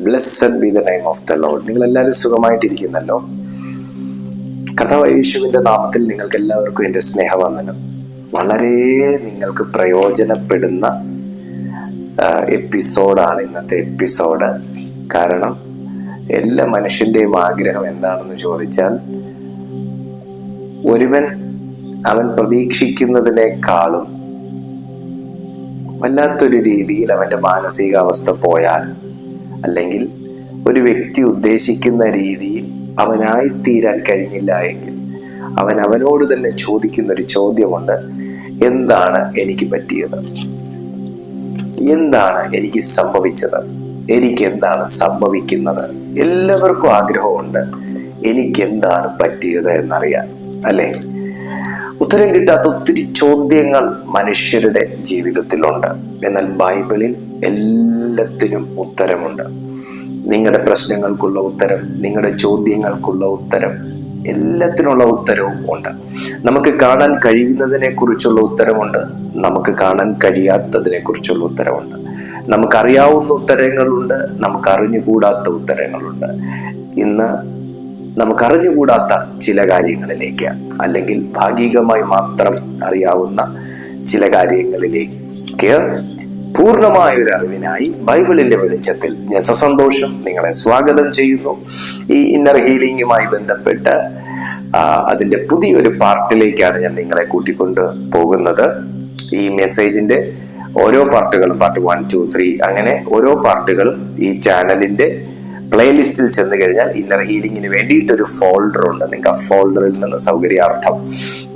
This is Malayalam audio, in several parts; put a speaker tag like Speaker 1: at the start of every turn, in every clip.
Speaker 1: Blessed be the name of the lord നിങ്ങൾ എല്ലാവരും സുഖമായിട്ടിരിക്കുന്നല്ലോ. കർത്താവ് യേശുവിന്റെ നാമത്തിൽ നിങ്ങൾക്ക് എല്ലാവർക്കും എന്റെ സ്നേഹവന്ദനം. വളരെ നിങ്ങൾക്ക് പ്രയോജനപ്പെടുന്ന എപ്പിസോഡാണ് ഇന്നത്തെ എപ്പിസോഡ്. കാരണം എല്ലാ മനുഷ്യന്റെയും ആഗ്രഹം എന്താണെന്ന് ചോദിച്ചാൽ ഒരുവൻ അവൻ പ്രതീക്ഷിക്കുന്നതിനേക്കാളും വല്ലാത്തൊരു രീതിയിൽ അവന്റെ മാനസികാവസ്ഥ പോയാൽ അല്ലെങ്കിൽ ഒരു വ്യക്തി ഉദ്ദേശിക്കുന്ന രീതിയിൽ അവനായി തീരാൻ കഴിഞ്ഞില്ല എങ്കിൽ അവൻ അവനോട് തന്നെ ചോദിക്കുന്ന ഒരു ചോദ്യമുണ്ട് എന്താണ് എനിക്ക് പറ്റിയത്? എന്താണ് എനിക്ക് സംഭവിച്ചത്? എനിക്ക് എന്താണ് സംഭവിക്കുന്നത്? എല്ലാവർക്കും ആഗ്രഹമുണ്ട് എനിക്ക് എന്താണ് പറ്റിയത് എന്നറിയാൻ അല്ലേ? ഉത്തരം കിട്ടാത്ത ഒത്തിരി ചോദ്യങ്ങൾ മനുഷ്യരുടെ ജീവിതത്തിലുണ്ട്. എന്നാൽ ബൈബിളിൽ എല്ലാത്തിനും ഉത്തരമുണ്ട്. നിങ്ങളുടെ പ്രശ്നങ്ങൾക്കുള്ള ഉത്തരം നിങ്ങളുടെ ചോദ്യങ്ങൾക്കുള്ള ഉത്തരം എല്ലാത്തിനുള്ള ഉത്തരവും ഉണ്ട്. നമുക്ക് കാണാൻ കഴിയുന്നതിനെ കുറിച്ചുള്ള ഉത്തരമുണ്ട് നമുക്ക് കാണാൻ കഴിയാത്തതിനെ കുറിച്ചുള്ള ഉത്തരമുണ്ട്. നമുക്കറിയാവുന്ന ഉത്തരങ്ങളുണ്ട് നമുക്ക് അറിഞ്ഞുകൂടാത്ത ഉത്തരങ്ങളുണ്ട്. ഇന്ന് നമുക്കറിഞ്ഞുകൂടാത്ത ചില കാര്യങ്ങളിലേക്ക് അല്ലെങ്കിൽ ഭാഗികമായി മാത്രം അറിയാവുന്ന ചില കാര്യങ്ങളിലേക്ക്. പൂർണമായ ഒരു അറിവിനായി ബൈബിളിന്റെ വെളിച്ചത്തിൽ ഞാൻ സസന്തോഷം നിങ്ങളെ സ്വാഗതം ചെയ്യുന്നു. ഈ ഇന്നർ ഹീലിംഗുമായി ബന്ധപ്പെട്ട് അതിന്റെ പുതിയൊരു പാർട്ടിലേക്കാണ് ഞാൻ നിങ്ങളെ കൂട്ടിക്കൊണ്ട് പോകുന്നത്. ഈ മെസ്സേജിന്റെ ഓരോ പാർട്ടുകളും പാർട്ട് വൺ ടു ത്രീ അങ്ങനെ ഓരോ പാർട്ടുകളും ഈ ചാനലിന്റെ പ്ലേലിസ്റ്റിൽ ചെന്ന് കഴിഞ്ഞാൽ ഇന്നർ ഹീലിംഗിന് വേണ്ടിയിട്ടൊരു ഫോൾഡർ ഉണ്ട്. നിങ്ങൾക്ക് ആ ഫോൾഡറിൽ നിന്ന് സൗകര്യാർത്ഥം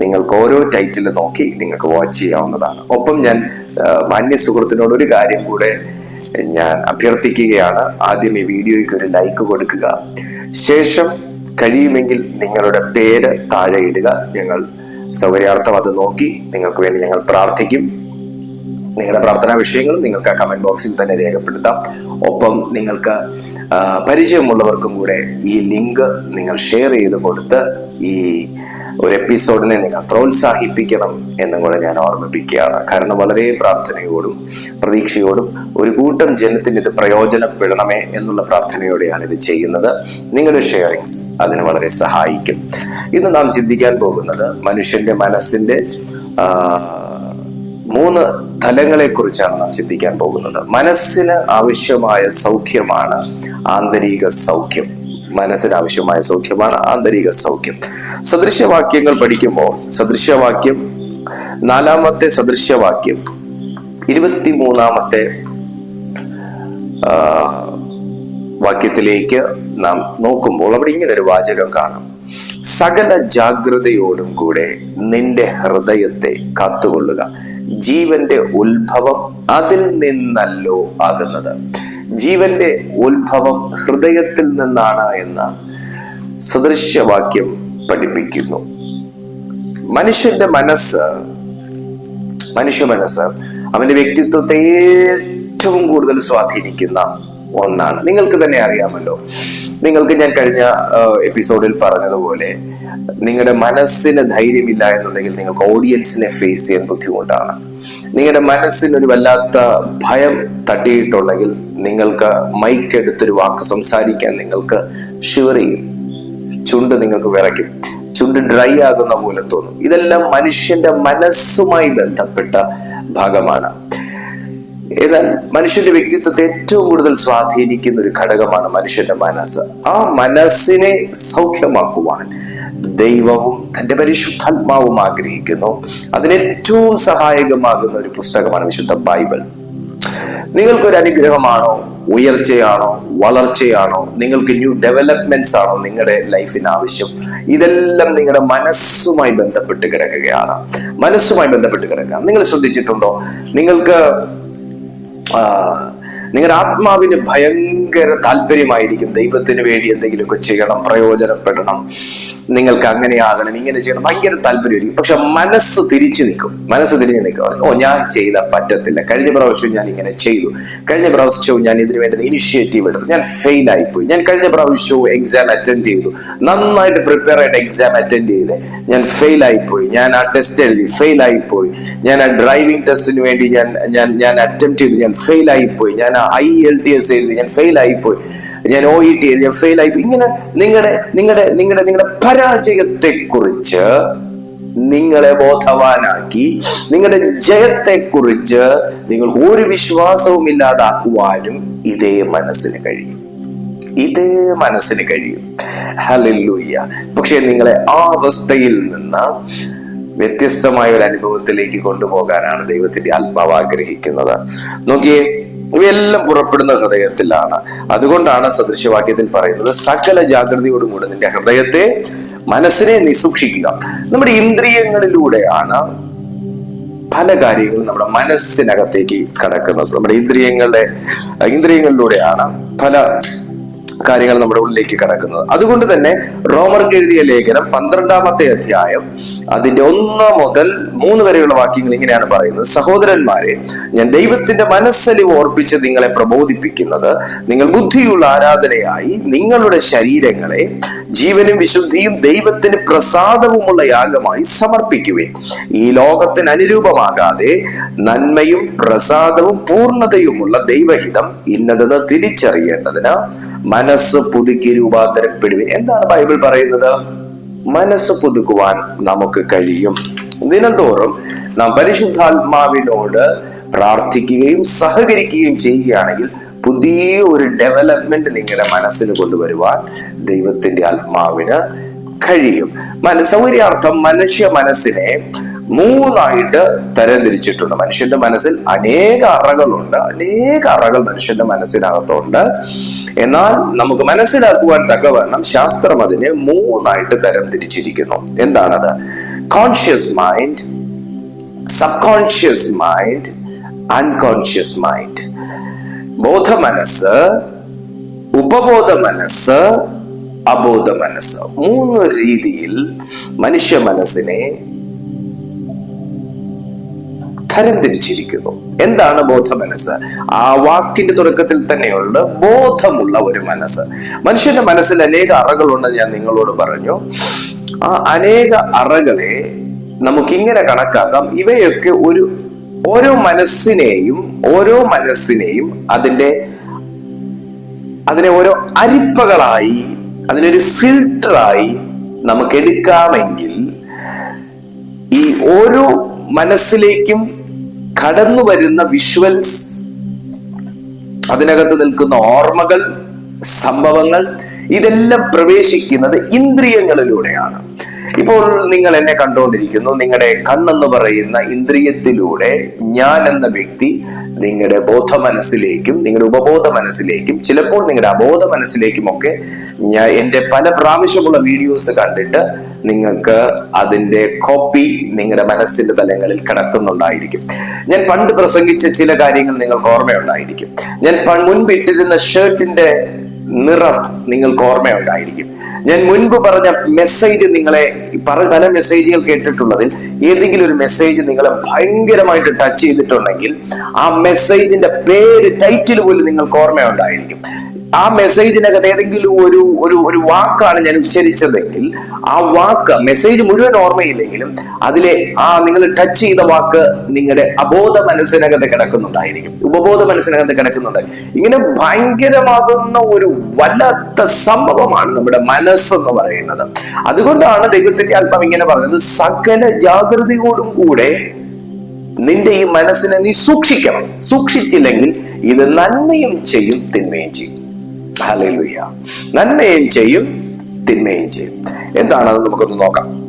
Speaker 1: നിങ്ങൾക്ക് ഓരോ ടൈറ്റിൽ നോക്കി നിങ്ങൾക്ക് വാച്ച് ചെയ്യാവുന്നതാണ്. ഒപ്പം ഞാൻ മാന്യ സുഹൃത്തിനോട് ഒരു കാര്യം കൂടെ ഞാൻ അഭ്യർത്ഥിക്കുകയാണ്. ആദ്യം ഈ വീഡിയോയ്ക്ക് ഒരു ലൈക്ക് കൊടുക്കുക. ശേഷം കഴിയുമെങ്കിൽ നിങ്ങളുടെ പേര് താഴെ ഇടുക. ഞങ്ങൾ സൗകര്യാർത്ഥം അത് നോക്കി നിങ്ങൾക്ക് വേണ്ടി ഞങ്ങൾ പ്രാർത്ഥിക്കും. നിങ്ങളുടെ പ്രാർത്ഥനാ വിഷയങ്ങളും നിങ്ങൾക്ക് ആ കമന്റ് ബോക്സിൽ തന്നെ രേഖപ്പെടുത്താം. ഒപ്പം നിങ്ങൾക്ക് പരിചയമുള്ളവർക്കും കൂടെ ഈ ലിങ്ക് നിങ്ങൾ ഷെയർ ചെയ്ത് കൊടുത്ത് ഈ ഒരു എപ്പിസോഡിനെ നിങ്ങൾ പ്രോത്സാഹിപ്പിക്കണം എന്നും കൂടെ ഞാൻ ഓർമ്മിപ്പിക്കുകയാണ്. കാരണം വളരെ പ്രാർത്ഥനയോടും പ്രതീക്ഷയോടും ഒരു കൂട്ടം ജനത്തിന് ഇത് പ്രയോജനപ്പെടണമേ എന്നുള്ള പ്രാർത്ഥനയോടെയാണ് ഇത് ചെയ്യുന്നത്. നിങ്ങളുടെ ഷെയറിങ്സ് അതിന് വളരെ സഹായിക്കും. ഇന്ന് നാം ചിന്തിക്കാൻ പോകുന്നത് മനുഷ്യന്റെ മനസ്സിന്റെ മൂന്ന് തലങ്ങളെ കുറിച്ചാണ് നാം ചിന്തിക്കാൻ പോകുന്നത്. മനസ്സിന് ആവശ്യമായ സൗഖ്യമാണ് ആന്തരിക സൗഖ്യം. മനസ്സിന് ആവശ്യമായ സൗഖ്യമാണ് ആന്തരിക സൗഖ്യം. സദൃശ്യവാക്യങ്ങൾ പഠിക്കുമ്പോൾ സദൃശ്യവാക്യം നാലാമത്തെ സദൃശ്യവാക്യം ഇരുപത്തിമൂന്നാമത്തെ ആ, വാക്യത്തിലേക്ക് നാം നോക്കുമ്പോൾ അവിടെ ഇങ്ങനെ ഒരു വാചകം കാണാം. സകല ജാഗ്രതയോടും കൂടെ നിന്റെ ഹൃദയത്തെ കാത്തുകൊള്ളുക. ജീവന്റെ ഉത്ഭവം അതിൽ നിന്നല്ലോ ആകുന്നത്. ജീവന്റെ ഉത്ഭവം ഹൃദയത്തിൽ നിന്നാണ് എന്ന സദൃശ്യവാക്യം പഠിപ്പിക്കുന്നു. മനുഷ്യന്റെ മനസ്സ് മനുഷ്യ മനസ്സ് അവന്റെ വ്യക്തിത്വത്തെ ഏറ്റവും കൂടുതൽ സ്വാധീനിക്കുന്ന ഒന്നാണ്. നിങ്ങൾക്ക് തന്നെ അറിയാമല്ലോ നിങ്ങൾക്ക് ഞാൻ കഴിഞ്ഞ എപ്പിസോഡിൽ പറഞ്ഞതുപോലെ നിങ്ങളുടെ മനസ്സിന് ധൈര്യമില്ല എന്നുണ്ടെങ്കിൽ നിങ്ങൾക്ക് ഓഡിയൻസിനെ ഫേസ് ചെയ്യാൻ ബുദ്ധിമുട്ടാണ്. നിങ്ങളുടെ മനസ്സിന് ഒരു വല്ലാത്ത ഭയം തട്ടിയിട്ടുണ്ടെങ്കിൽ നിങ്ങൾക്ക് മൈക്ക് എടുത്തൊരു വാക്ക് സംസാരിക്കാൻ നിങ്ങൾക്ക് ഷിവർ ചുണ്ട് നിങ്ങൾക്ക് വിറയ്ക്കും. ചുണ്ട് ഡ്രൈ ആകുന്ന പോലെ തോന്നും. ഇതെല്ലാം മനുഷ്യന്റെ മനസ്സുമായി ബന്ധപ്പെട്ട ഭാഗമാണ്. എന്നാൽ മനുഷ്യന്റെ വ്യക്തിത്വത്തെ ഏറ്റവും കൂടുതൽ സ്വാധീനിക്കുന്ന ഒരു ഘടകമാണ് മനുഷ്യന്റെ മനസ്സ്. ആ മനസ്സിനെ സൗഖ്യമാക്കുവാൻ ദൈവവും തന്റെ പരിശുദ്ധാത്മാവും ആഗ്രഹിക്കുന്നു. അതിനേറ്റവും സഹായകമാകുന്ന ഒരു പുസ്തകമാണ് വിശുദ്ധ ബൈബിൾ. നിങ്ങൾക്കൊരു അനുഗ്രഹമാണോ? ഉയർച്ചയാണോ? വളർച്ചയാണോ? നിങ്ങൾക്ക് ന്യൂ ഡെവലപ്മെന്റ്സ് ആണോ നിങ്ങളുടെ ലൈഫിന് ആവശ്യം? ഇതെല്ലാം നിങ്ങളുടെ മനസ്സുമായി ബന്ധപ്പെട്ട് കിടക്കുകയാണ്. മനസ്സുമായി ബന്ധപ്പെട്ട് കിടക്കുക നിങ്ങൾ ശ്രദ്ധിച്ചിട്ടുണ്ടോ? നിങ്ങൾക്ക് ആ, നിങ്ങളുടെ ആത്മാവിന് ഭയങ്കര താല്പര്യമായിരിക്കും. ദൈവത്തിന് വേണ്ടി എന്തെങ്കിലുമൊക്കെ ചെയ്യണം പ്രയോജനപ്പെടണം. നിങ്ങൾക്ക് അങ്ങനെ ആകണം ഇങ്ങനെ ചെയ്യണം ഭയങ്കര താല്പര്യമായിരിക്കും. പക്ഷെ മനസ്സ് തിരിച്ചു നിൽക്കും. മനസ്സ് തിരിഞ്ഞു നിൽക്കും. ഓ ഞാൻ ചെയ്ത പറ്റത്തില്ല. കഴിഞ്ഞ പ്രാവശ്യം ഞാൻ ഇങ്ങനെ ചെയ്തു. കഴിഞ്ഞ പ്രാവശ്യവും ഞാൻ ഇതിനു വേണ്ടി ഇനിഷ്യേറ്റീവ് എടുത്തു. ഞാൻ ഫെയിൽ ആയിപ്പോയി. ഞാൻ കഴിഞ്ഞ പ്രാവശ്യവും എക്സാം അറ്റൻഡ് ചെയ്തു. നന്നായിട്ട് പ്രിപ്പയർ ആയിട്ട് എക്സാം അറ്റൻഡ് ചെയ്തേ. ഞാൻ ഫെയിൽ ആയിപ്പോയി. ഞാൻ ആ ടെസ്റ്റ് എഴുതി. ഫെയിൽ ആയിപ്പോയി. ഞാൻ ആ ഡ്രൈവിംഗ് ടെസ്റ്റിന് വേണ്ടി ഞാൻ ഞാൻ ഞാൻ അറ്റംപ്റ്റ് ചെയ്തു. ഞാൻ ഫെയിൽ ആയിപ്പോയി. ഞാൻ ആ ഐ എൽ ടി എസ് എഴുതി. ഞാൻ ഫെയിൽ ആയിപ്പോയി. ഞാൻ ഒ ഇ ടി എഴുതി. ഞാൻ ഫെയിൽ ആയിപ്പോയി. ഇങ്ങനെ നിങ്ങളുടെ നിങ്ങളുടെ നിങ്ങളുടെ നിങ്ങളുടെ പരാജയത്തെ കുറിച്ച് നിങ്ങളെ ബോധവാനാക്കി നിങ്ങളുടെ ജയത്തെക്കുറിച്ച് നിങ്ങൾ ഒരു വിശ്വാസവും ഇല്ലാതാക്കുവാനും ഇതേ മനസ്സിന് കഴിയും. ഇതേ മനസ്സിന് കഴിയും. ഹലല്ലൂയ്യ പക്ഷെ നിങ്ങളെ ആ അവസ്ഥയിൽ നിന്ന് വ്യത്യസ്തമായ ഒരു അനുഭവത്തിലേക്ക് കൊണ്ടുപോകാനാണ് ദൈവത്തിന്റെ ആത്മാവ് ആഗ്രഹിക്കുന്നത്. നോക്കിയേ ഇവയെല്ലാം പുറപ്പെടുന്ന ഹൃദയത്തിലാണ്. അതുകൊണ്ടാണ് സദൃശ്യവാക്യത്തിൽ പറയുന്നത് സകല ജാഗ്രതയോടും കൂടെ നിന്റെ ഹൃദയത്തെ മനസ്സിനെ നിസൂക്ഷിക്കുക നമ്മുടെ ഇന്ദ്രിയങ്ങളിലൂടെയാണ് പല കാര്യങ്ങളും നമ്മുടെ മനസ്സിനകത്തേക്ക് കടക്കുന്നത്. നമ്മുടെ ഇന്ദ്രിയങ്ങളുടെ ഇന്ദ്രിയങ്ങളിലൂടെയാണ് പല കാര്യങ്ങൾ നമ്മുടെ ഉള്ളിലേക്ക് കടക്കുന്നത്. അതുകൊണ്ട് തന്നെ റോമർക്ക് എഴുതിയ ലേഖനം പന്ത്രണ്ടാമത്തെ അധ്യായം അതിന്റെ ഒന്ന് മുതൽ മൂന്ന് വരെയുള്ള വാക്യങ്ങൾ ഇങ്ങനെയാണ് പറയുന്നത്. സഹോദരന്മാരെ ഞാൻ ദൈവത്തിന്റെ മനസ്സലിവ് ഓർപ്പിച്ച് നിങ്ങളെ പ്രബോധിപ്പിക്കുന്നത്. നിങ്ങൾ ബുദ്ധിയുള്ള ആരാധനയായി നിങ്ങളുടെ ശരീരങ്ങളെ ജീവനും വിശുദ്ധിയും ദൈവത്തിന് പ്രസാദവുമുള്ള യാഗമായി സമർപ്പിക്കുവിൻ. ഈ ലോകത്തിന് അനുരൂപമാകാതെ നന്മയും പ്രസാദവും പൂർണതയുമുള്ള ദൈവഹിതം ഇന്നതെന്ന് തിരിച്ചറിയേണ്ടതിന് മനസ്സ് പുതുക്കി രൂപാന്തരപ്പെടുവിൻ എന്താണ് ബൈബിൾ പറയുന്നത്? മനസ്സ് പുതുക്കുവാൻ നമുക്ക് കഴിയും. ദിനംതോറും നാം പരിശുദ്ധാത്മാവിനോട് പ്രാർത്ഥിക്കുകയും സഹകരിക്കുകയും ചെയ്യുകയാണെങ്കിൽ പുതിയ ഒരു ഡെവലപ്മെന്റ് നിങ്ങളുടെ മനസ്സിന് കൊണ്ടുവരുവാൻ ദൈവത്തിന്റെ ആത്മാവിന് കഴിയും. മനസ്സൗകര്യാർത്ഥം മനുഷ്യ മനസ്സിനെ മൂന്നായിട്ട് തരംതിരിച്ചിട്ടുണ്ട്. മനുഷ്യന്റെ മനസ്സിൽ അനേക അറകളുണ്ട്. അനേക അറകൾ മനുഷ്യന്റെ മനസ്സിനകത്തുണ്ട്. എന്നാൽ നമുക്ക് മനസ്സിലാക്കുവാൻ തക്കവണ്ണം ശാസ്ത്രം അതിനെ മൂന്നായിട്ട് തരം തിരിച്ചിരിക്കുന്നു എന്താണത്? Conscious mind subconscious mind unconscious mind ബോധ മനസ്സ് ഉപബോധ മനസ്സ് അബോധ മനസ്സ് മൂന്ന് രീതിയിൽ മനുഷ്യ മനസ്സിനെ തരംതിരിച്ചിരിക്കുന്നു എന്താണ് ബോധ മനസ്സ് ആ വാക്കിന്റെ തുടക്കത്തിൽ തന്നെയുള്ള ബോധമുള്ള ഒരു മനസ്സ്. മനുഷ്യന്റെ മനസ്സിൽ അനേക അറകളുണ്ടെന്ന് ഞാൻ നിങ്ങളോട് പറഞ്ഞു. ആ അനേക അറകളെ നമുക്കിങ്ങനെ കണക്കാക്കാം. ഇവയൊക്കെ ഒരു ഓരോ മനസ്സിനെയും ഓരോ മനസ്സിനെയും അതിന്റെ അതിനെ ഓരോ അരിപ്പകളായി അതിനൊരു ഫിൽട്ടറായി നമുക്ക് എടുക്കാമെങ്കിൽ ഈ ഓരോ മനസ്സിലേക്കും കടന്നു വരുന്ന വിഷ്വൽസ് അതിനകത്ത് നിൽക്കുന്ന ഓർമ്മകൾ സംഭവങ്ങൾ ഇതെല്ലാം പ്രവേശിക്കുന്നത് ഇന്ദ്രിയങ്ങളിലൂടെയാണ്. ഇപ്പോൾ നിങ്ങൾ എന്നെ കണ്ടുകൊണ്ടിരിക്കുന്നു. നിങ്ങളുടെ കണ്ണെന്ന് പറയുന്ന ഇന്ദ്രിയത്തിലൂടെ ഞാൻ എന്ന വ്യക്തി നിങ്ങളുടെ ബോധ മനസ്സിലേക്കും നിങ്ങളുടെ ഉപബോധ മനസ്സിലേക്കും ചിലപ്പോൾ നിങ്ങളുടെ അബോധ മനസ്സിലേക്കും ഒക്കെ ഞാൻ എന്റെ പല പ്രാവശ്യമുള്ള വീഡിയോസ് കണ്ടിട്ട് നിങ്ങൾക്ക് അതിന്റെ കോപ്പി നിങ്ങളുടെ മനസ്സിന്റെ തലങ്ങളിൽ കിടക്കുന്നുണ്ടായിരിക്കും. ഞാൻ പണ്ട് പ്രസംഗിച്ച ചില കാര്യങ്ങൾ നിങ്ങൾക്ക് ഓർമ്മയുണ്ടായിരിക്കും. ഞാൻ മുൻപിട്ടിരുന്ന ഷർട്ടിന്റെ നിറം നിങ്ങൾക്ക് ഓർമ്മയുണ്ടായിരിക്കും. ഞാൻ മുൻപ് പറഞ്ഞ മെസ്സേജ് നിങ്ങളെ പല മെസ്സേജുകൾ കേട്ടിട്ടുള്ളതിൽ ഏതെങ്കിലും ഒരു മെസ്സേജ് നിങ്ങളെ ഭയങ്കരമായിട്ട് ടച്ച് ചെയ്തിട്ടുണ്ടെങ്കിൽ ആ മെസ്സേജിന്റെ പേര് ടൈറ്റിൽ പോലും നിങ്ങൾക്ക് ഓർമ്മയുണ്ടായിരിക്കും. ആ മെസ്സേജിനകത്ത് ഏതെങ്കിലും ഒരു ഒരു ഒരു വാക്കാണ് ഞാൻ ഉച്ചരിച്ചതെങ്കിൽ ആ വാക്ക് മെസ്സേജ് മുഴുവൻ ഓർമ്മയില്ലെങ്കിലും അതിലെ ആ നിങ്ങൾ ടച്ച് ചെയ്ത വാക്ക് നിങ്ങളുടെ അബോധ മനസ്സിനകത്ത് കിടക്കുന്നുണ്ടായിരിക്കും. ഉപബോധ മനസ്സിനകത്ത് കിടക്കുന്നുണ്ടായിരിക്കും ഇങ്ങനെ ഭയങ്കരമാകുന്ന ഒരു വല്ലാത്ത സംഭവമാണ് നമ്മുടെ മനസ്സെന്ന് പറയുന്നത്. അതുകൊണ്ടാണ് ദൈവത്തിന്റെ ആത്മാവ് ഇങ്ങനെ പറഞ്ഞത് സകല ജാഗ്രതയോടും കൂടെ നിന്റെ ഈ മനസ്സിനെ നീ സൂക്ഷിക്കണം. സൂക്ഷിച്ചില്ലെങ്കിൽ ഇത് നന്മയും ചെയ്യും തിന്മയും ചെയ്യും. ഹല്ലേലൂയ. നന്മയും ചെയ്യും തിന്മയും ചെയ്യും. എന്താണത് നമുക്കൊന്ന് നോക്കാം.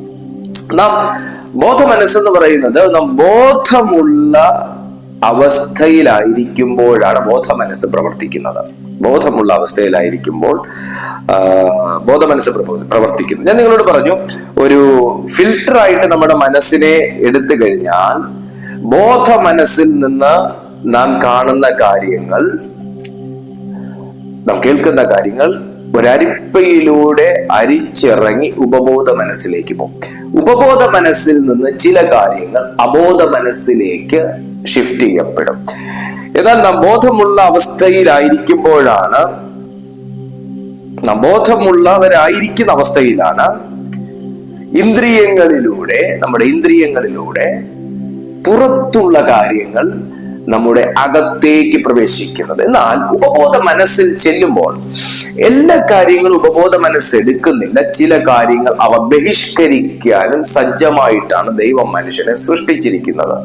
Speaker 1: നാം ബോധ മനസ്സെന്ന് പറയുന്നത് നാം ബോധമുള്ള അവസ്ഥയിലായിരിക്കുമ്പോഴാണ് ബോധ മനസ്സ് പ്രവർത്തിക്കുന്നത്. ബോധമുള്ള അവസ്ഥയിലായിരിക്കുമ്പോൾ ആ, ബോധ മനസ്സ് പ്രവർത്തിക്കുന്നു. ഞാൻ നിങ്ങളോട് പറഞ്ഞു ഒരു ഫിൽട്ടർ ആയിട്ട് നമ്മുടെ മനസ്സിനെ എടുത്തു കഴിഞ്ഞാൽ ബോധ മനസ്സിൽ നിന്ന് നാം കാണുന്ന കാര്യങ്ങൾ നാം കേൾക്കുന്ന കാര്യങ്ങൾ ഒരരിപ്പയിലൂടെ അരിച്ചിറങ്ങി ഉപബോധ മനസ്സിലേക്ക് പോകും. ഉപബോധ മനസ്സിൽ നിന്ന് ചില കാര്യങ്ങൾ അബോധ മനസ്സിലേക്ക് ഷിഫ്റ്റ് ചെയ്യപ്പെടും. എന്നാൽ നാം ബോധമുള്ള അവസ്ഥയിലായിരിക്കുമ്പോഴാണ് നാം ബോധമുള്ളവരായിരിക്കുന്ന അവസ്ഥയിലാണ് ഇന്ദ്രിയങ്ങളിലൂടെ നമ്മുടെ ഇന്ദ്രിയങ്ങളിലൂടെ പുറത്തുള്ള കാര്യങ്ങൾ നമ്മുടെ അകത്തേക്ക് പ്രവേശിക്കുന്നത്. എന്നാൽ ഉപബോധ മനസ്സിൽ ചെല്ലുമ്പോൾ എല്ലാ കാര്യങ്ങളും ഉപബോധ മനസ്സ് എടുക്കുന്നില്ല. ചില കാര്യങ്ങൾ അവ ബഹിഷ്കരിക്കാനും സജ്ജമായിട്ടാണ് ദൈവം മനുഷ്യനെ സൃഷ്ടിച്ചിരിക്കുന്നത്.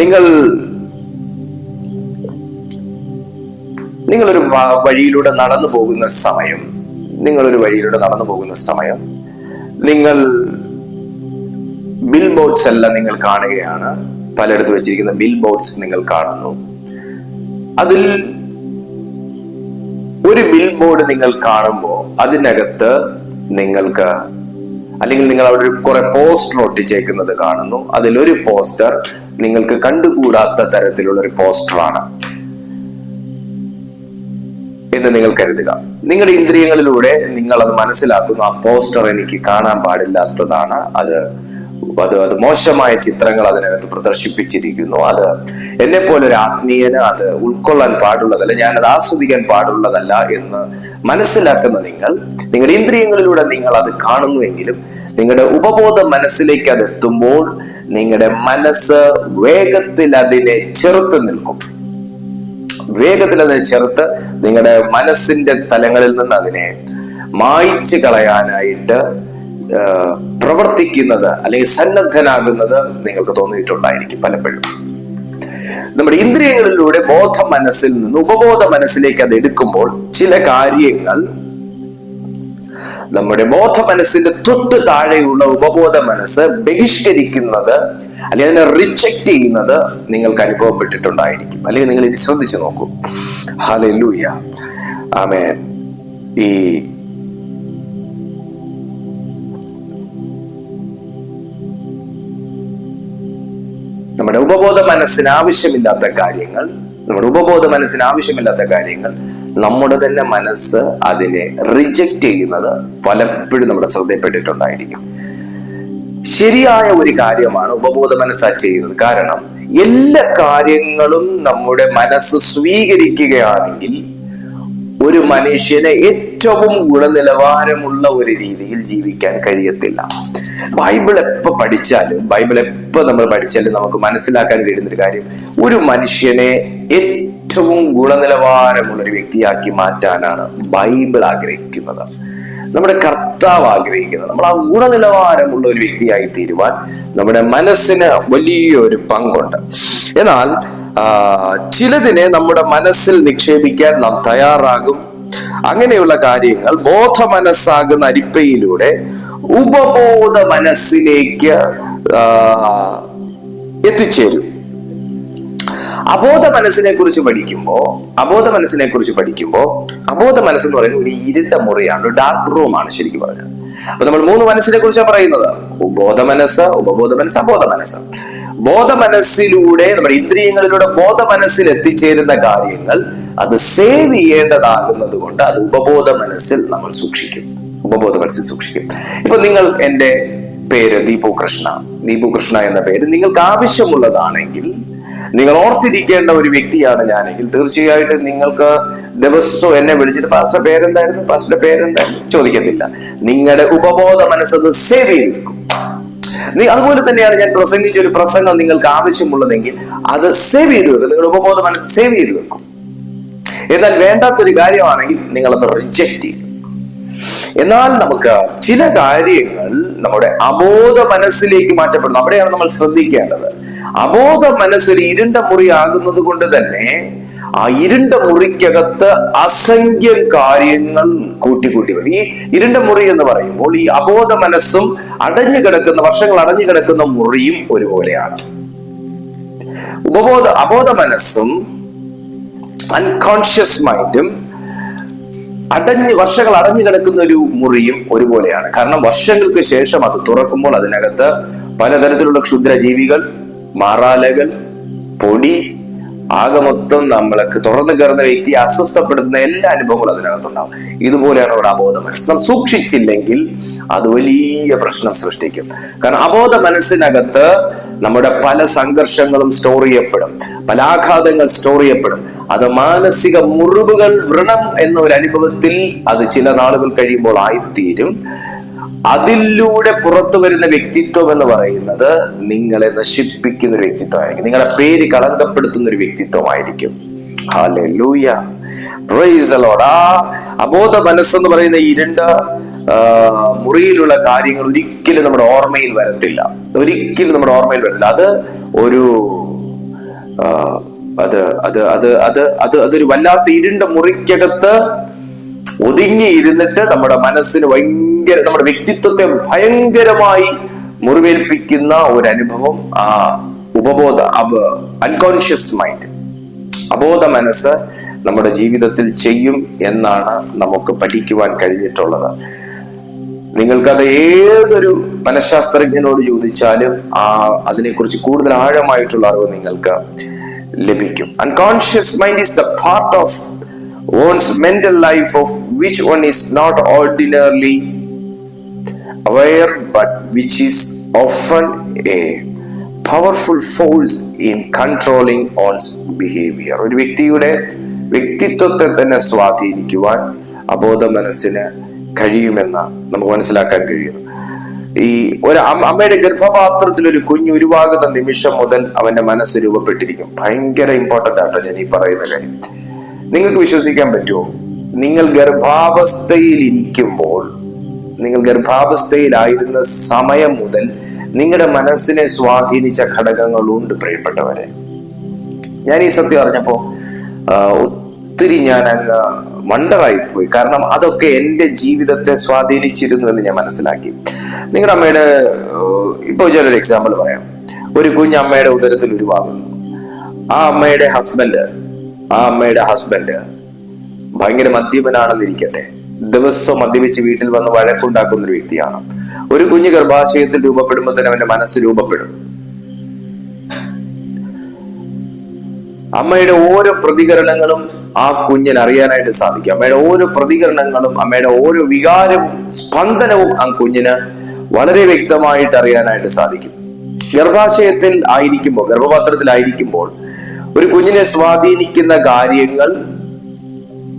Speaker 1: നിങ്ങൾ നിങ്ങളൊരു വഴിയിലൂടെ നടന്നു പോകുന്ന സമയം നിങ്ങളൊരു വഴിയിലൂടെ നടന്നു പോകുന്ന സമയം നിങ്ങൾ ബിൽ ബോർഡ്സ് എല്ലാം നിങ്ങൾ കാണുകയാണ്. പലയിടത്ത് വെച്ചിരിക്കുന്ന ബിൽ ബോർഡ്സ് നിങ്ങൾ കാണുന്നു. അതിൽ ഒരു ബിൽ ബോർഡ് നിങ്ങൾ കാണുമ്പോൾ അതിനകത്ത് നിങ്ങൾക്ക് അല്ലെങ്കിൽ നിങ്ങൾ അവിടെ കുറെ പോസ്റ്റർ ഒട്ടിച്ചേക്കുന്നത് കാണുന്നു. അതിലൊരു പോസ്റ്റർ നിങ്ങൾക്ക് കണ്ടുകൂടാത്ത തരത്തിലുള്ള ഒരു പോസ്റ്ററാണ് എന്ന് നിങ്ങൾ കരുതുക. നിങ്ങളുടെ ഇന്ദ്രിയങ്ങളിലൂടെ നിങ്ങൾ അത് മനസ്സിലാക്കുന്നു. ആ പോസ്റ്റർ എനിക്ക് കാണാൻ പാടില്ലാത്തതാണ്. അത് അത് അത് മോശമായ ചിത്രങ്ങൾ അതിനകത്ത് പ്രദർശിപ്പിച്ചിരിക്കുന്നു. അത് എന്നെ പോലെ ഒരു ആത്മീയന് അത് ഉൾക്കൊള്ളാൻ പാടുള്ളതല്ല ഞാൻ അത് ആസ്വദിക്കാൻ പാടുള്ളതല്ല എന്ന് മനസ്സിലാക്കുന്ന നിങ്ങൾ നിങ്ങളുടെ ഇന്ദ്രിയങ്ങളിലൂടെ നിങ്ങൾ അത് കാണുന്നുവെങ്കിലും നിങ്ങളുടെ ഉപബോധ മനസ്സിലേക്ക് അത് എത്തുമ്പോൾ നിങ്ങളുടെ മനസ്സ് വേഗത്തിൽ അതിനെ ചെറുത്ത് നിൽക്കും. വേഗത്തിൽ അതിനെ ചെറുത്ത് നിങ്ങളുടെ മനസ്സിന്റെ തലങ്ങളിൽ നിന്ന് അതിനെ മായിച്ചു കളയാനായിട്ട് പ്രവർത്തിക്കുന്നത് അല്ലെങ്കിൽ സന്നദ്ധനാകുന്നത് നിങ്ങൾക്ക് തോന്നിയിട്ടുണ്ടായിരിക്കും പലപ്പോഴും. നമ്മുടെ ഇന്ദ്രിയങ്ങളിലൂടെ ബോധ മനസ്സിൽ നിന്ന് ഉപബോധ മനസ്സിലേക്ക് അത് എടുക്കുമ്പോൾ ചില കാര്യങ്ങൾ നമ്മുടെ ബോധ മനസ്സിന്റെ തൊട്ട് താഴെയുള്ള ഉപബോധ മനസ്സ് ബഹിഷ്കരിക്കുന്നത് അല്ലെങ്കിൽ അതിനെ റിജക്ട് ചെയ്യുന്നത് നിങ്ങൾക്ക് അനുഭവപ്പെട്ടിട്ടുണ്ടായിരിക്കും. അല്ലെങ്കിൽ നിങ്ങൾ ഇത് ശ്രദ്ധിച്ചു നോക്കൂ. ഹാലൂയ ആമേ ഈ നമ്മുടെ ഉപബോധ മനസ്സിന് ആവശ്യമില്ലാത്ത കാര്യങ്ങൾ നമ്മുടെ ഉപബോധ മനസ്സിന് ആവശ്യമില്ലാത്ത കാര്യങ്ങൾ നമ്മുടെ തന്നെ മനസ്സ് അതിനെ റിജക്റ്റ് ചെയ്യുന്നത് പലപ്പോഴും നമ്മുടെ ശ്രദ്ധയിൽപ്പെട്ടിട്ടുണ്ടായിരിക്കും. ശരിയായ ഒരു കാര്യമാണ് ഉപബോധ മനസ്സാ ചെയ്യുന്നത്. കാരണം എല്ലാ കാര്യങ്ങളും നമ്മുടെ മനസ്സ് സ്വീകരിക്കുകയാണെങ്കിൽ ഒരു മനുഷ്യന് ഏറ്റവും ഗുണനിലവാരമുള്ള ഒരു രീതിയിൽ ജീവിക്കാൻ കഴിയത്തില്ല. ബൈബിൾ എപ്പോ പഠിച്ചാലും ബൈബിൾ എപ്പോ നമ്മൾ പഠിച്ചാലും നമുക്ക് മനസ്സിലാക്കാൻ കഴിയുന്നൊരു കാര്യം ഒരു മനുഷ്യനെ ഏറ്റവും ഗുണനിലവാരമുള്ള ഒരു വ്യക്തിയാക്കി മാറ്റാനാണ് ബൈബിൾ ആഗ്രഹിക്കുന്നത്. നമ്മുടെ കർത്താവ് ആഗ്രഹിക്കുന്നത്. നമ്മൾ ആ ഗുണനിലവാരമുള്ള ഒരു വ്യക്തിയായി തീരുവാൻ നമ്മുടെ മനസ്സിന് വലിയൊരു പങ്കുണ്ട്. എന്നാൽ ചിലതിനെ നമ്മുടെ മനസ്സിൽ നിക്ഷേപിക്കാൻ നാം തയ്യാറാകും. അങ്ങനെയുള്ള കാര്യങ്ങൾ ബോധ മനസ്സാകുന്ന അരിപ്പയിലൂടെ ഉപബോധ മനസ്സിലേക്ക് എത്തിച്ചേരും. അബോധ മനസ്സിനെ കുറിച്ച് പഠിക്കുമ്പോൾ അബോധ മനസ്സിനെ കുറിച്ച് പഠിക്കുമ്പോൾ അബോധ മനസ്സ് എന്ന് പറയുന്നത് ഒരു ഇരുട്ട മുറിയാണ് ഒരു ഡാർക്ക് റൂം ആണ് ശരിക്കും പറഞ്ഞത് അപ്പൊ നമ്മൾ മൂന്ന് മനസ്സിനെ കുറിച്ചാണ് പറയുന്നത്. ബോധ മനസ്സ് ഉപബോധ മനസ്സ് അബോധ മനസ്സ് ബോധ മനസ്സിലൂടെ നമ്മുടെ ഇന്ദ്രിയങ്ങളിലൂടെ ബോധ മനസ്സിൽ എത്തിച്ചേരുന്ന കാര്യങ്ങൾ അത് സേവ് ചെയ്യേണ്ടതാകുന്നത് കൊണ്ട് അത് ഉപബോധ മനസ്സിൽ നമ്മൾ സൂക്ഷിക്കും. ഉപബോധ മനസ്സിൽ സൂക്ഷിക്കും. ഇപ്പൊ നിങ്ങൾ എന്റെ പേര് ദീപു കൃഷ്ണ. ദീപു കൃഷ്ണ എന്ന പേര് നിങ്ങൾക്ക് ആവശ്യമുള്ളതാണെങ്കിൽ നിങ്ങൾ ഓർത്തിരിക്കേണ്ട ഒരു വ്യക്തിയാണ് ഞാനെങ്കിൽ തീർച്ചയായിട്ടും നിങ്ങൾക്ക് ദിവസവും എന്നെ വിളിച്ചിട്ട് പാസ്റ്റർ പേരെന്തായിരുന്നു? പാസ്റ്റർ പേരെന്തായിരുന്നു? ചോദിക്കത്തില്ല. നിങ്ങളുടെ ഉപബോധ മനസ്സത് സേവ് ചെയ്തിരിക്കും. നീ- അതുപോലെ തന്നെയാണ് ഞാൻ പ്രസംഗിച്ച ഒരു പ്രസംഗം നിങ്ങൾക്ക് ആവശ്യമുള്ളതെങ്കിൽ അത് സേവ് ചെയ്ത് വെക്കും. നിങ്ങളുടെ ഉപബോധ മനസ്സ് സേവ് ചെയ്ത് വെക്കും. എന്നാൽ വേണ്ടാത്തൊരു കാര്യമാണെങ്കിൽ നിങ്ങളത് റിജക്റ്റ് ചെയ്യും. എന്നാൽ നമുക്ക് ചില കാര്യങ്ങൾ നമ്മുടെ അബോധ മനസ്സിലേക്ക് മാറ്റപ്പെടുന്നു. അവിടെയാണ് നമ്മൾ ശ്രദ്ധിക്കേണ്ടത്. അബോധ മനസ്സിൽ ഇരുണ്ട മുറി ആകുന്നത് കൊണ്ട് തന്നെ ആ ഇരുണ്ട മുറിക്കകത്ത് അസംഖ്യം കാര്യങ്ങൾ കൂട്ടിക്കൂട്ടി വരും. ഈ ഇരുണ്ട മുറി എന്ന് പറയുമ്പോൾ ഈ അബോധ മനസ്സും അടഞ്ഞു കിടക്കുന്ന വർഷങ്ങൾ അടഞ്ഞു കിടക്കുന്ന മുറിയും ഒരുപോലെയാണ്. ഉപബോധ അബോധ മനസ്സും അൺകോൺഷ്യസ് മൈൻഡും അടഞ്ഞ് വർഷങ്ങൾ അടഞ്ഞു കിടക്കുന്ന ഒരു മുറിയും ഒരുപോലെയാണ്. കാരണം വർഷങ്ങൾക്ക് ശേഷം അത് തുറക്കുമ്പോൾ അതിനകത്ത് പലതരത്തിലുള്ള ക്ഷുദ്രജീവികൾ മാറാലകൾ പൊടി ആകെ മൊത്തം നമ്മളൊക്കെ തുറന്നു കയറുന്ന വ്യക്തിയെ അസ്വസ്ഥപ്പെടുത്തുന്ന എല്ലാ അനുഭവങ്ങളും അതിനകത്തുണ്ടാവും. ഇതുപോലെയാണ് അവിടെ അബോധ മനസ്സ് നാം സൂക്ഷിച്ചില്ലെങ്കിൽ അത് വലിയ പ്രശ്നം സൃഷ്ടിക്കും. കാരണം അബോധ മനസ്സിനകത്ത് നമ്മുടെ പല സംഘർഷങ്ങളും സ്റ്റോർ ചെയ്യപ്പെടും. പല ആഘാതങ്ങൾ സ്റ്റോർ ചെയ്യപ്പെടും. അത് മാനസിക മുറിവുകൾ വ്രണം എന്ന ഒരു അനുഭവത്തിൽ അത് ചില നാളുകൾ കഴിയുമ്പോൾ ആയിത്തീരും. അതിലൂടെ പുറത്തു വരുന്ന വ്യക്തിത്വം എന്ന് പറയുന്നത് നിങ്ങളെ നശിപ്പിക്കുന്ന ഒരു വ്യക്തിത്വമായിരിക്കും. നിങ്ങളെ പേര് കളങ്കപ്പെടുത്തുന്ന ഒരു വ്യക്തിത്വമായിരിക്കും. ആ അബോധ മനസ്സെന്ന് പറയുന്ന ഇരുണ്ട രണ്ട് മുറിയിലുള്ള കാര്യങ്ങൾ ഒരിക്കലും നമ്മുടെ ഓർമ്മയിൽ വരത്തില്ല. ഒരിക്കലും നമ്മുടെ ഓർമ്മയിൽ വരത്തില്ല. അത് ഒരു അത് അത് അത് അത് അത് അതൊരു വല്ലാത്ത ഇരുണ്ട മുറിക്കകത്ത് ഒതുങ്ങി ഇരുന്നിട്ട് നമ്മുടെ മനസ്സിന് ഭയങ്കര നമ്മുടെ വ്യക്തിത്വത്തെ ഭയങ്കരമായി മുറിവേൽപ്പിക്കുന്ന ഒരു അനുഭവം ആ ഉപബോധ അൺകോൺഷ്യസ് മൈൻഡ് അബോധ മനസ്സ് നമ്മുടെ ജീവിതത്തിൽ ചെയ്യും എന്നാണ് നമുക്ക് പഠിക്കുവാൻ കഴിഞ്ഞിട്ടുള്ളത്. നിങ്ങൾക്കത് ഏതൊരു മനഃശാസ്ത്രജ്ഞനോട് ചോദിച്ചാലും ആ അതിനെക്കുറിച്ച് കൂടുതൽ ആഴമായിട്ടുള്ള അറിവ് നിങ്ങൾക്ക് ലഭിക്കും. Unconscious mind is the part of one's mental life of which one is not ordinarily aware but which is often a powerful force in controlling one's behaviour ഒരു വ്യക്തിയുടെ വ്യക്തിത്വത്തെ തന്നെ സ്വാധീനിക്കുവാൻ അബോധ മനസ്സിന് കഴിയുമെന്ന് നമുക്ക് മനസ്സിലാക്കാൻ കഴിയുന്നു ഈ ഒരു അമ്മ- അമ്മയുടെ ഗർഭപാത്രത്തിൽ ഒരു കുഞ്ഞ് ഉരുവാകുന്ന നിമിഷം മുതൽ അവന്റെ മനസ്സ് രൂപപ്പെട്ടിരിക്കും. ഭയങ്കര ഇമ്പോർട്ടന്റ് ആട്ടോ ഞാൻ ഈ പറയുന്ന കാര്യം. നിങ്ങൾക്ക് വിശ്വസിക്കാൻ പറ്റുമോ? നിങ്ങൾ ഗർഭാവസ്ഥയിൽ ഇരിക്കുമ്പോൾ നിങ്ങൾ ഗർഭാവസ്ഥയിലായിരുന്ന സമയം മുതൽ നിങ്ങളുടെ മനസ്സിനെ സ്വാധീനിച്ച ഘടകങ്ങളുണ്ട് പ്രിയപ്പെട്ടവരെ. ഞാൻ ഈ സത്യം അറിഞ്ഞപ്പോ ഒത്തിരി ഞാൻ അങ്ങ് വണ്ടറായി പോയി കാരണം അതൊക്കെ എന്റെ ജീവിതത്തെ സ്വാധീനിച്ചിരുന്നു എന്ന് ഞാൻ മനസ്സിലാക്കി. നിങ്ങളുടെ അമ്മയുടെ ഇപ്പൊ ഞാനൊരു എക്സാമ്പിൾ പറയാം. ഒരു കുഞ്ഞ് അമ്മയുടെ ഉദരത്തിൽ ഉരുവാകുന്നു. ആ അമ്മയുടെ ഹസ്ബൻഡ് ആ അമ്മയുടെ ഹസ്ബൻഡ് ഭയങ്കര മദ്യപനാണെന്നിരിക്കട്ടെ. ദിവസം മദ്യപിച്ച് വീട്ടിൽ വന്ന് വഴക്കുണ്ടാക്കുന്ന ഒരു വ്യക്തിയാണ്. ഒരു കുഞ്ഞ് ഗർഭാശയത്തിൽ രൂപപ്പെടുമ്പോൾ തന്നെ അവന്റെ മനസ്സ് രൂപപ്പെടും. അമ്മയുടെ ഓരോ പ്രതികരണങ്ങളും ആ കുഞ്ഞിന് അറിയാനായിട്ട് സാധിക്കും. അമ്മയുടെ ഓരോ പ്രതികരണങ്ങളും അമ്മയുടെ ഓരോ വികാരവും സ്പന്ദനവും ആ കുഞ്ഞിന് വളരെ വ്യക്തമായിട്ട് അറിയാനായിട്ട് സാധിക്കും. ഗർഭാശയത്തിൽ ആയിരിക്കുമ്പോൾ ഗർഭപാത്രത്തിലായിരിക്കുമ്പോൾ ഒരു കുഞ്ഞിനെ സ്വാധീനിക്കുന്ന കാര്യങ്ങൾ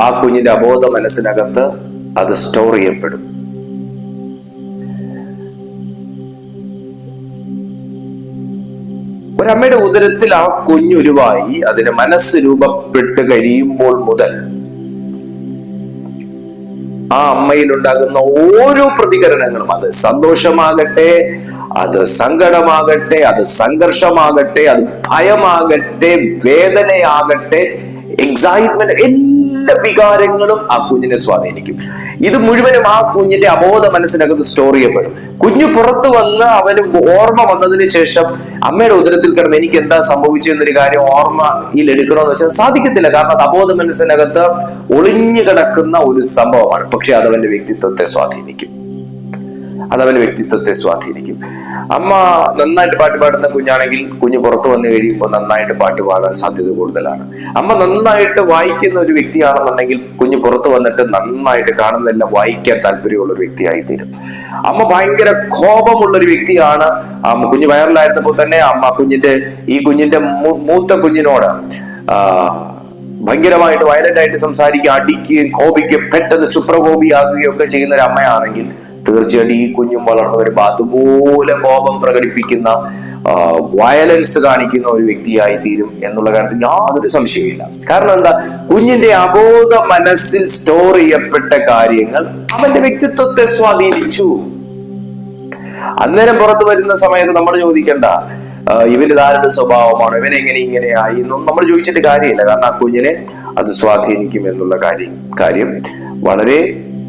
Speaker 1: ആ കുഞ്ഞിന്റെ അബോധ മനസ്സിനകത്ത് അത് സ്റ്റോർ ചെയ്യപ്പെടും. ഒരമ്മയുടെ ഉദരത്തിൽ ആ കുഞ്ഞുരുവായി അതിന് മനസ്സ് രൂപപ്പെട്ട് കഴിയുമ്പോൾ മുതൽ ആ അമ്മയിൽ ഉണ്ടാകുന്ന ഓരോ പ്രതികരണങ്ങളും അത് സന്തോഷമാകട്ടെ അത് സങ്കടമാകട്ടെ അത് സംഘർഷമാകട്ടെ അത് ഭയമാകട്ടെ വേദനയാകട്ടെ എക്സൈറ്റ്മെന്റ് വികാരങ്ങളും ആ കുഞ്ഞിനെ സ്വാധീനിക്കും. ഇത് മുഴുവനും ആ കുഞ്ഞിന്റെ അബോധ മനസ്സിനകത്ത് സ്റ്റോർ ചെയ്യപ്പെടും. കുഞ്ഞു പുറത്തു വന്ന് അവന് ഓർമ്മ വന്നതിന് ശേഷം അമ്മയുടെ ഉദരത്തിൽ കിടന്ന് എനിക്ക് എന്താ സംഭവിച്ചു എന്നൊരു കാര്യം ഓർമ്മയിൽ എടുക്കണമെന്ന് വെച്ചാൽ സാധിക്കത്തില്ല. കാരണം അത് അബോധ മനസ്സിനകത്ത് ഒളിഞ്ഞു കിടക്കുന്ന ഒരു സംഭവമാണ്. പക്ഷെ അത് അവന്റെ വ്യക്തിത്വത്തെ സ്വാധീനിക്കും. അത് അവന്റെ വ്യക്തിത്വത്തെ സ്വാധീനിക്കും. അമ്മ നന്നായിട്ട് പാട്ട് പാടുന്ന കുഞ്ഞാണെങ്കിൽ കുഞ്ഞ് പുറത്തു വന്നു കഴിയുമ്പോൾ നന്നായിട്ട് പാട്ട് പാടാൻ സാധ്യത കൂടുതലാണ്. അമ്മ നന്നായിട്ട് വായിക്കുന്ന ഒരു വ്യക്തിയാണെന്നുണ്ടെങ്കിൽ കുഞ്ഞ് പുറത്തു വന്നിട്ട് നന്നായിട്ട് കാണുന്നതെല്ലാം വായിക്കാൻ താല്പര്യമുള്ള ഒരു വ്യക്തിയായി തീരും അമ്മ ഭയങ്കര കോപമുള്ള ഒരു വ്യക്തിയാണ്. അമ്മ കുഞ്ഞ് വയറിലായിരുന്നപ്പോൾ തന്നെ അമ്മ കുഞ്ഞിന്റെ ഈ കുഞ്ഞിന്റെ മൂത്ത കുഞ്ഞിനോട് ഭയങ്കരമായിട്ട് വയലന്റ് ആയിട്ട് സംസാരിക്കുക അടിക്കുകയും കോപിക്കുകയും പെട്ടെന്ന് ക്ഷുപ്രകോപിയാകുകയും ഒക്കെ ചെയ്യുന്ന ഒരു അമ്മയാണെങ്കിൽ തീർച്ചയായിട്ടും ഈ കുഞ്ഞും വളർന്നു വരുമ്പോൾ അതുപോലെ കോപം പ്രകടിപ്പിക്കുന്ന വയലൻസ് കാണിക്കുന്ന ഒരു വ്യക്തിയായി തീരും എന്നുള്ള കാര്യത്തിൽ യാതൊരു സംശയമില്ല കാരണം എന്താ? കുഞ്ഞിന്റെ അബോധ മനസ്സിൽ സ്റ്റോർ ചെയ്യപ്പെട്ട കാര്യങ്ങൾ അവന്റെ വ്യക്തിത്വത്തെ സ്വാധീനിച്ചു. അന്നേരം പുറത്തു വരുന്ന സമയത്ത് നമ്മൾ ചോദിക്കണ്ട ഇവന് ധാരുടെ സ്വഭാവമാണ് ഇവൻ എങ്ങനെ ഇങ്ങനെയായി എന്നും നമ്മൾ ചോദിച്ചിട്ട് കാര്യമില്ല. കാരണം ആ കുഞ്ഞിനെ അത് സ്വാധീനിക്കും എന്നുള്ള കാര്യം കാര്യം വളരെ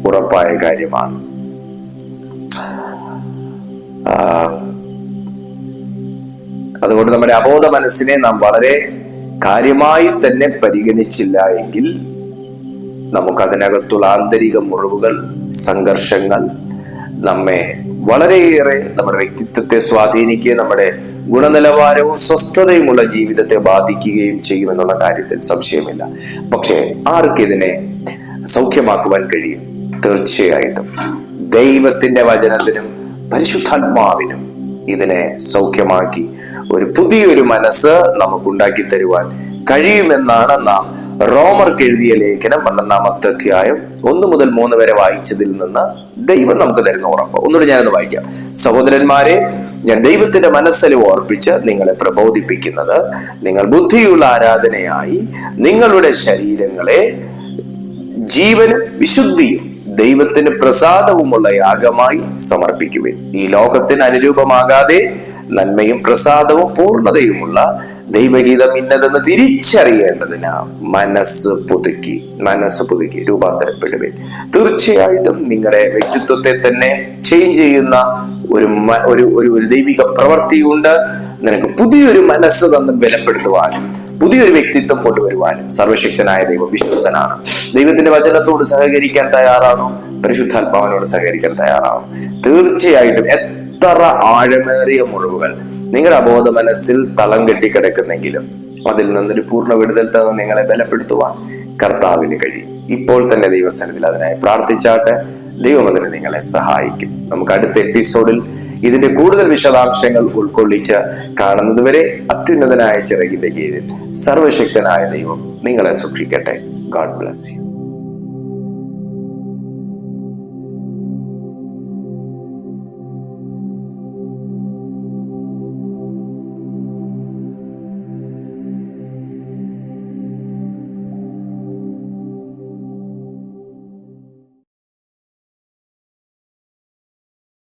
Speaker 1: ഉറപ്പായ കാര്യമാണ്. അതുകൊണ്ട് നമ്മുടെ അബോധ മനസ്സിനെ നാം വളരെ കാര്യമായി തന്നെ പരിഗണിച്ചില്ല എങ്കിൽ നമുക്ക് അതിനകത്തുള്ള ആന്തരിക മുറിവുകൾ സംഘർഷങ്ങൾ നമ്മെ വളരെയേറെ നമ്മുടെ വ്യക്തിത്വത്തെ സ്വാധീനിക്കുകയും നമ്മുടെ ഗുണനിലവാരവും സ്വസ്ഥതയുമുള്ള ജീവിതത്തെ ബാധിക്കുകയും ചെയ്യുമെന്നുള്ള കാര്യത്തിൽ സംശയമില്ല. പക്ഷെ ആർക്ക് ഇതിനെ സൗഖ്യമാക്കുവാൻ കഴിയും? തീർച്ചയായിട്ടും ദൈവത്തിന്റെ വചനത്തിനും പരിശുദ്ധാത്മാവിനും ഇതിനെ സൗഖ്യമാക്കി ഒരു പുതിയൊരു മനസ്സ് നമുക്കുണ്ടാക്കി തരുവാൻ കഴിയുമെന്നാണ് നാം റോമർക്ക് എഴുതിയ ലേഖനം പന്ത്രണ്ടാമത്തെ അധ്യായം ഒന്ന് മുതൽ മൂന്ന് വരെ വായിച്ചതിൽ നിന്ന് ദൈവം നമുക്ക് തരുന്ന ഉറപ്പ്. ഒന്നുകൂടി ഞാനൊന്ന് വായിക്കാം. സഹോദരന്മാരെ ഞാൻ ദൈവത്തിന്റെ മനസ്സിൽ ഓർപ്പിച്ച് നിങ്ങളെ പ്രബോധിപ്പിക്കുന്നത് നിങ്ങൾ ബുദ്ധിയുള്ള ആരാധനയായി നിങ്ങളുടെ ശരീരങ്ങളെ ജീവനും വിശുദ്ധിയും ദൈവത്തിന് പ്രസാദവുമുള്ള യാഗമായി സമർപ്പിക്കുവിൻ. ഈ ലോകത്തിന് അനുരൂപമാകാതെ നന്മയും പ്രസാദവും പൂർണതയുമുള്ള ദൈവഹിതം ഇന്നതെന്ന് തിരിച്ചറിയേണ്ടതിന് മനസ്സ് പുതുക്കി മനസ്സ് പുതുക്കി രൂപാന്തരപ്പെടുവിൻ. തീർച്ചയായിട്ടും നിങ്ങളുടെ വ്യക്തിത്വത്തെ തന്നെ ചേഞ്ച് ചെയ്യുന്ന ഒരു ഒരു ഒരു ദൈവിക പ്രവൃത്തിയുണ്ട്. നിനക്ക് പുതിയൊരു മനസ്സ് തന്ന് ബലപ്പെടുത്തുവാനും പുതിയൊരു വ്യക്തിത്വം കൊണ്ടുവരുവാനും സർവശക്തനായ ദൈവം വിശ്വസ്തനാണ്. ദൈവത്തിന്റെ വചനത്തോട് സഹകരിക്കാൻ തയ്യാറാണോ? പരിശുദ്ധാത്മാവനോട് സഹകരിക്കാൻ തയ്യാറാണോ? തീർച്ചയായിട്ടും എത്ര ആഴമേറിയ മുറിവുകൾ നിങ്ങളുടെ അബോധ മനസ്സിൽ തളം കെട്ടിക്കിടക്കുന്നെങ്കിലും അതിൽ നിന്നൊരു പൂർണ വിടുതൽ തന്ന് നിങ്ങളെ ബലപ്പെടുത്തുവാൻ കർത്താവിന് കഴിയും. ഇപ്പോൾ തന്നെ ദൈവസനത്തിൽ അതിനായി പ്രാർത്ഥിച്ചാട്ടെ. ദൈവം അതിന് നിങ്ങളെ സഹായിക്കും. നമുക്ക് അടുത്ത എപ്പിസോഡിൽ ഇതിന്റെ കൂടുതൽ വിശദാംശങ്ങൾ ഉൾക്കൊള്ളിച്ച് കാണുന്നതുവരെ അത്യുന്നതനായ ചിറകിന്റെ കീഴിൽ സർവശക്തനായ ദൈവം നിങ്ങളെ സൂക്ഷിക്കട്ടെ. God bless you